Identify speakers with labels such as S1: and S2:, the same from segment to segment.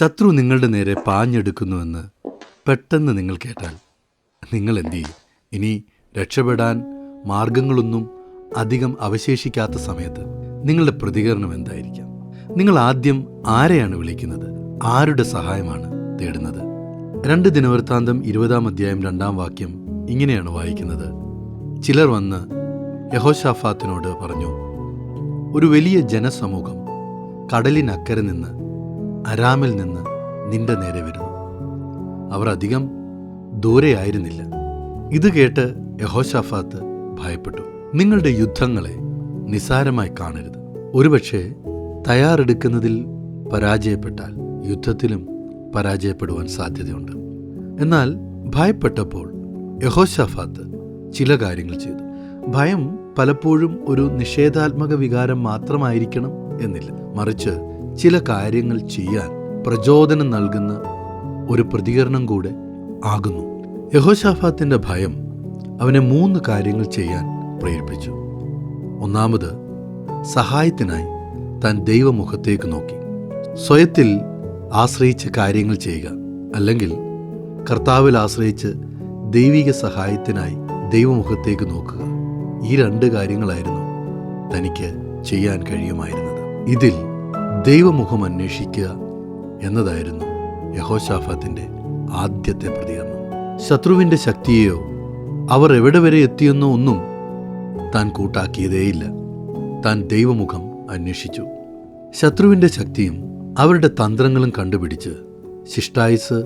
S1: ശത്രു നിങ്ങളുടെ നേരെ പാഞ്ഞെടുക്കുന്നുവെന്ന് പെട്ടെന്ന് നിങ്ങൾ കേട്ടാൽ നിങ്ങൾ എന്തു ചെയ്യും? ഇനി രക്ഷപ്പെടാൻ മാർഗങ്ങളൊന്നും അധികം അവശേഷിക്കാത്ത സമയത്ത് നിങ്ങളുടെ പ്രതികരണം എന്തായിരിക്കാം? നിങ്ങൾ ആദ്യം ആരെയാണ് വിളിക്കുന്നത്? ആരുടെ സഹായമാണ് തേടുന്നത്? രണ്ട് ദിനവൃത്താന്തം ഇരുപതാം അധ്യായം രണ്ടാം വാക്യം ഇങ്ങനെയാണ് വായിക്കുന്നത്. ചിലർ വന്ന് യഹോഷാഫാത്തിനോട് പറഞ്ഞു ഒരു വലിയ ജനസമൂഹം കടലിനക്കരെ നിന്ന് അരാമിൽ നിന്ന് നിന്റെ നേരെ വരുന്നു. അവർ അധികം ദൂരെയായിരുന്നില്ല ഇത് കേട്ട് യഹോഷാഫാത്ത് ഭയപ്പെട്ടു. നിങ്ങളുടെ യുദ്ധങ്ങളെ നിസാരമായി കാണരുത്. ഒരുപക്ഷെ തയ്യാറെടുക്കുന്നതിൽ പരാജയപ്പെട്ടാൽ യുദ്ധത്തിലും പരാജയപ്പെടുവാൻ സാധ്യതയുണ്ട്. എന്നാൽ ഭയപ്പെട്ടപ്പോൾ യഹോഷാഫാത്ത് ചില കാര്യങ്ങൾ ചെയ്തു. ഭയം പലപ്പോഴും ഒരു നിഷേധാത്മക വികാരം മാത്രമായിരിക്കണം എന്നില്ല. മറിച്ച് ചില കാര്യങ്ങൾ ചെയ്യാൻ പ്രചോദനം നൽകുന്ന ഒരു പ്രതികരണം കൂടെ ആകുന്നു. യഹോഷാഫാത്തിന്റെ ഭയം അവനെ മൂന്ന് കാര്യങ്ങൾ ചെയ്യാൻ പ്രേരിപ്പിച്ചു. ഒന്നാമത് സഹായത്തിനായി താൻ ദൈവമുഖത്തേക്ക് നോക്കി. സ്വയത്തിൽ ആശ്രയിച്ച് കാര്യങ്ങൾ ചെയ്യുക അല്ലെങ്കിൽ കർത്താവിൽ ആശ്രയിച്ച് ദൈവിക സഹായത്തിനായി ദൈവമുഖത്തേക്ക് നോക്കുക. ഈ രണ്ട് കാര്യങ്ങളായിരുന്നു തനിക്ക് ചെയ്യാൻ കഴിയുമായിരുന്നത്. ഇതിൽ ദൈവമുഖം അന്വേഷിക്കുക എന്നതായിരുന്നു യഹോഷാഫാത്തിന്റെ ആദ്യത്തെ പ്രതികരണം. ശത്രുവിന്റെ ശക്തിയെയോ അവർ എവിടെ വരെ എത്തിയെന്നോ ഒന്നും താൻ കൂട്ടാക്കിയതേയില്ല. താൻ ദൈവമുഖം അന്വേഷിച്ചു. ശത്രുവിന്റെ ശക്തിയും അവരുടെ തന്ത്രങ്ങളും കണ്ടുപിടിച്ച് ശിഷ്ടായുസ്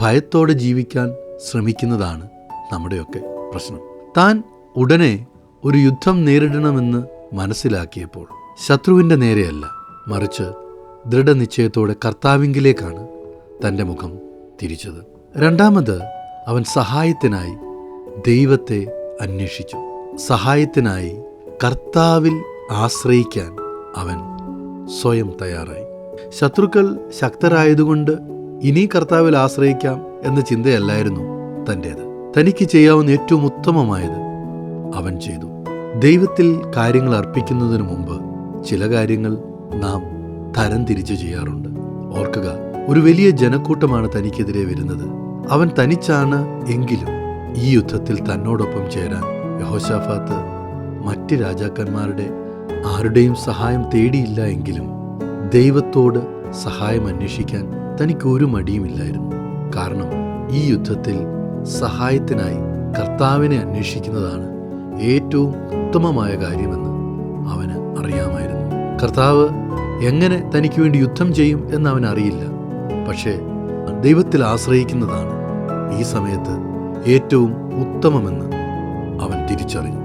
S1: ഭയത്തോടെ ജീവിക്കാൻ ശ്രമിക്കുന്നതാണ് നമ്മുടെയൊക്കെ പ്രശ്നം. താൻ ഉടനെ ഒരു യുദ്ധം നേരിടണമെന്ന് മനസ്സിലാക്കിയപ്പോൾ ശത്രുവിന്റെ നേരെയല്ല മറിച്ച് ദൃഢനിശ്ചയത്തോടെ കർത്താവിങ്കിലേക്കാണ് തന്റെ മുഖം തിരിച്ചത്. രണ്ടാമത് അവൻ സഹായത്തിനായി ദൈവത്തെ അന്വേഷിച്ചു. സഹായത്തിനായി കർത്താവിൽ ആശ്രയിക്കാൻ അവൻ സ്വയം തയ്യാറായി. ശത്രുക്കൾ ശക്തരായതുകൊണ്ട് ഇനി കർത്താവിൽ ആശ്രയിക്കാം എന്ന ചിന്തയല്ലായിരുന്നു തന്റേത്. തനിക്ക് ചെയ്യാവുന്ന ഏറ്റവും ഉത്തമമായത് അവൻ ചെയ്തു. ദൈവത്തിൽ കാര്യങ്ങൾ അർപ്പിക്കുന്നതിന് മുമ്പ് ചില കാര്യങ്ങൾ നാം തരം തിരിച്ചു ചെയ്യാറുണ്ട്. ഓർക്കുക ഒരു വലിയ ജനക്കൂട്ടമാണ് തനിക്കെതിരെ വരുന്നത്. അവൻ തനിച്ചാണ് എങ്കിലും ഈ യുദ്ധത്തിൽ തന്നോടൊപ്പം ചേരാൻ യഹോഷാഫാത്ത് മറ്റ് രാജാക്കന്മാരുടെ ആരുടെയും സഹായം തേടിയില്ല എങ്കിലും ദൈവത്തോട് സഹായം അന്വേഷിക്കാൻ തനിക്ക് ഒരു മടിയുമില്ലായിരുന്നു കാരണം ഈ യുദ്ധത്തിൽ സഹായത്തിനായി കർത്താവിനെ അന്വേഷിക്കുന്നതാണ് ഏറ്റവും ഉത്തമമായ കാര്യമെന്ന് അവന് അറിയാമായിരുന്നു. കർത്താവ് എങ്ങനെ തനിക്ക് വേണ്ടി യുദ്ധം ചെയ്യും എന്ന് അവൻ അറിയില്ല. പക്ഷേ ദൈവത്തിൽ ആശ്രയിക്കുന്നതാണ് ഈ സമയത്ത് ഏറ്റവും ഉത്തമമെന്ന് അവൻ തിരിച്ചറിഞ്ഞു.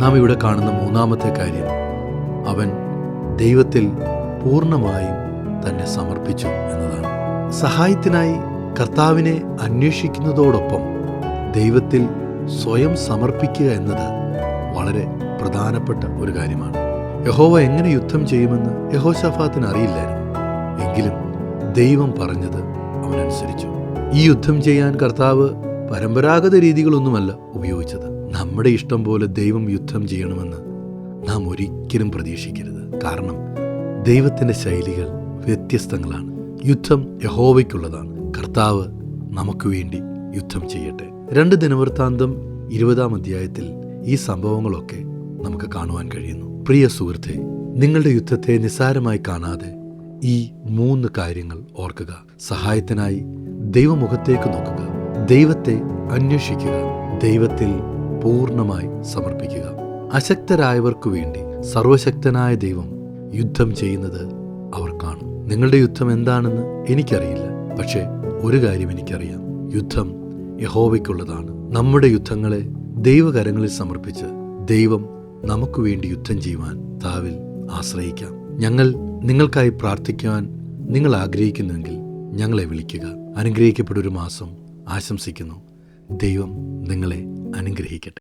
S1: നാം ഇവിടെ കാണുന്ന മൂന്നാമത്തെ കാര്യം അവൻ ദൈവത്തിൽ പൂർണമായും തന്നെ സമർപ്പിച്ചു എന്നതാണ്. സഹായത്തിനായി കർത്താവിനെ അന്വേഷിക്കുന്നതോടൊപ്പം ദൈവത്തിൽ സ്വയം സമർപ്പിക്കുക എന്നത് വളരെ പ്രധാനപ്പെട്ട ഒരു കാര്യമാണ്. യഹോവ എങ്ങനെ യുദ്ധം ചെയ്യുമെന്ന് യഹോഷഫാത്തിന് അറിയില്ലായിരുന്നു. എങ്കിലും ദൈവം പറഞ്ഞത് അവനനുസരിച്ചു. ഈ യുദ്ധം ചെയ്യാൻ കർത്താവ് പരമ്പരാഗത രീതികളൊന്നുമല്ല ഉപയോഗിച്ചത്. നമ്മുടെ ഇഷ്ടം പോലെ ദൈവം യുദ്ധം ചെയ്യണമെന്ന് നാം ഒരിക്കലും പ്രതീക്ഷിക്കരുത്. കാരണം ദൈവത്തിന്റെ ശൈലികൾ വ്യത്യസ്തങ്ങളാണ്. യുദ്ധം യഹോവയ്ക്കുള്ളതാണ്. കർത്താവ് നമുക്ക് വേണ്ടി യുദ്ധം ചെയ്യട്ടെ. രണ്ട് ദിനവൃത്താന്തം ഇരുപതാം അധ്യായത്തിൽ ഈ സംഭവങ്ങളൊക്കെ നമുക്ക് കാണുവാൻ കഴിയുന്നു. പ്രിയ സുഹൃത്തെ നിങ്ങളുടെ യുദ്ധത്തെ നിസ്സാരമായി കാണാതെ ഈ മൂന്ന് കാര്യങ്ങൾ ഓർക്കുക. സഹായത്തിനായി ദൈവമുഖത്തേക്ക് നോക്കുക. ദൈവത്തെ അന്വേഷിക്കുക. ദൈവത്തിൽ പൂർണമായി സമർപ്പിക്കുക. അശക്തരായവർക്കു വേണ്ടി സർവശക്തനായ ദൈവം യുദ്ധം ചെയ്യുന്നത് അവർ കാണും. നിങ്ങളുടെ യുദ്ധം എന്താണെന്ന് എനിക്കറിയില്ല. പക്ഷേ ഒരു കാര്യം എനിക്കറിയാം. യുദ്ധം യഹോവയ്ക്കുള്ളതാണ്. നമ്മുടെ യുദ്ധങ്ങളെ ദൈവകരങ്ങളിൽ സമർപ്പിച്ച് ദൈവം നമുക്ക് വേണ്ടി യുദ്ധം ചെയ്യുവാൻ താവിൽ ആശ്രയിക്കാം. ഞങ്ങൾ നിങ്ങൾക്കായി പ്രാർത്ഥിക്കുവാൻ നിങ്ങൾ ആഗ്രഹിക്കുന്നുവെങ്കിൽ ഞങ്ങളെ വിളിക്കുക. അനുഗ്രഹിക്കപ്പെട്ട ഒരു മാസം ആശംസിക്കുന്നു. ദൈവം നിങ്ങളെ അനുഗ്രഹിക്കട്ടെ.